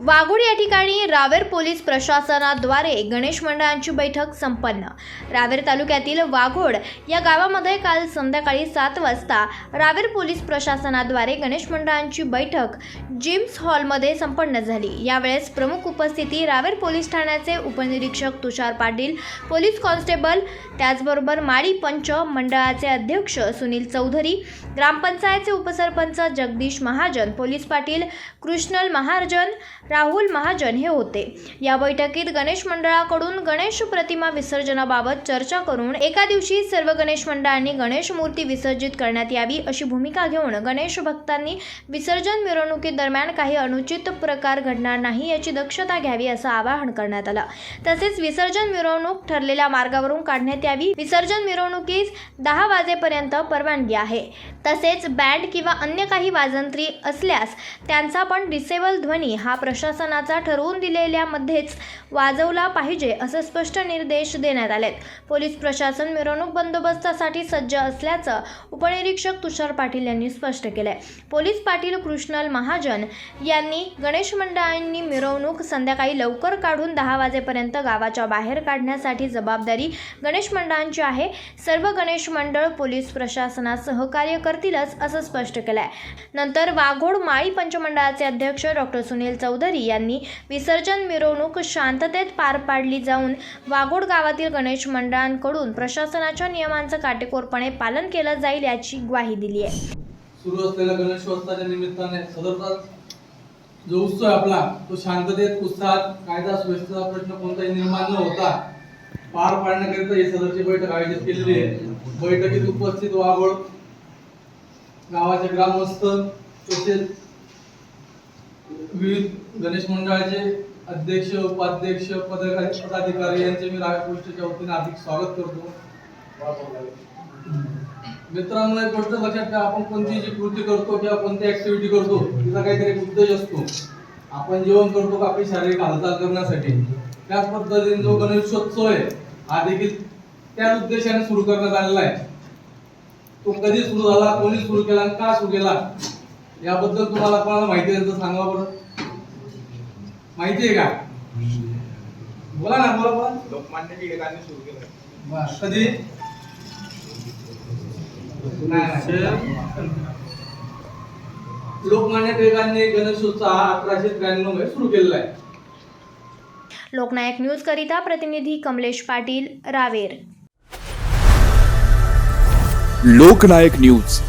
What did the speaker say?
वाघोड या ठिकाणी रावेर पोलीस प्रशासनाद्वारे गणेश मंडळांची बैठक संपन्न. रावेर तालुक्यातील वाघोड या गावामध्ये काल संध्याकाळी सात वाजता रावेर पोलीस प्रशासनाद्वारे गणेश मंडळांची बैठक जिम्स हॉलमध्ये संपन्न झाली. यावेळेस प्रमुख उपस्थिती रावेर पोलीस ठाण्याचे उपनिरीक्षक तुषार पाटील पोलीस कॉन्स्टेबल त्याचबरोबर माळी पंच मंडळाचे अध्यक्ष सुनील चौधरी ग्रामपंचायतचे उपसरपंच जगदीश महाजन पोलीस पाटील कृष्णल महाजन राहुल महाजन हे होते. या बैठकीत गणेश मंडळाकडून गणेश प्रतिमा विसर्जनाबाबत चर्चा करून एका दिवशी सर्व गणेश मंडळांनी गणेश मूर्ती विसर्जित करण्यात यावी अशी भूमिका घेऊन गणेश भक्तांनी विसर्जन मिरवणुकीदरम्यान काही अनुचित प्रकार घडणार नाही याची दक्षता घ्यावी असं आवाहन करण्यात आलं. तसेच विसर्जन मिरवणूक ठरलेल्या मार्गावरून काढण्यात यावी. विसर्जन मिरवणुकीस दहा वाजेपर्यंत परवानगी आहे. तसेच बँड किंवा अन्य काही वाजंत्री असल्यास त्यांचा पण डिसेबल ध्वनी हा प्रश्न प्रशासनाचा ठरवून दिलेल्यामध्येच वाजवला पाहिजे असे स्पष्ट निर्देश देण्यात आलेत. पोलीस प्रशासन मिरवणूक बंदोबस्तासाठी सज्ज असल्याचं उपनिरीक्षक तुषार पाटील यांनी स्पष्ट केलंय. पोलीस पाटील कृष्णल महाजन यांनी गणेश मंडळांनी मिरवणूक संध्याकाळी लवकर काढून दहा वाजेपर्यंत गावाच्या बाहेर काढण्यासाठी जबाबदारी गणेश मंडळांची आहे. सर्व गणेश मंडळ पोलीस प्रशासनास सहकार्य करतीलच असं स्पष्ट केलं आहे नंतर वाघोड माळी पंचमंडळाचे अध्यक्ष डॉक्टर सुनील चौधरी चौधरी यांनी विसर्जन मिरवणूक शांततेत पार पाडली जाऊन वाघोड गावातील गणेश मंडळांकडून प्रशासनाच्या नियमांचं काटेकोरपणे पालन केलं जाईल याची ग्वाही दिली आहे. सुरू असलेल्या गणेशोत्सवाच्या निमित्ताने सदरचा जो उत्सव आहे आपला तो शांततेत उत्साहात कायदा सुव्यवस्थेचा प्रश्न कोणताही निर्माण न होता पार पाडण्याकरिता ही सदरची बैठक आयोजित केलेली आहे. बैठकीत उपस्थित वाघोळ गावाचे ग्रामस्थ तसेच विविध गणेश मंडळाचे अध्यक्ष उपाध्यक्ष पदाधिकारी पदाधिकारी यांचे मी राव्या वतीने अधिक स्वागत करतो. मित्रांनो एक गोष्ट लक्षात ठेवा आपण कोणती जी कृती करतो किंवा कोणती ऍक्टिव्हिटी करतो तिचा काहीतरी उद्देश असतो. आपण जेवण करतो का आपली शारीरिक हालचाल करण्यासाठी? त्याच पद्धतीने जो गणेशोत्सव आहे हा देखील त्याच उद्देशाने सुरू करण्यात आलेला आहे. तो कधी सुरू झाला कोणी सुरू केला आणि का सुरू केला? याबद्दल तुम्हाला कोणाला माहिती आहे तर सांगा बरं. माहिती आहे का? बोला ना बोला बोला. लोकमान्य टिळकांनी सुरू केलं. बस. कधी. लोकमान्य टिळकांनी गणेशोत्सव हा अठराशे त्र्याण्णवमध्ये सुरू केलेला आहे. लोकनायक न्यूज करिता प्रतिनिधी कमलेश पाटील रावेर. लोकनायक न्यूज.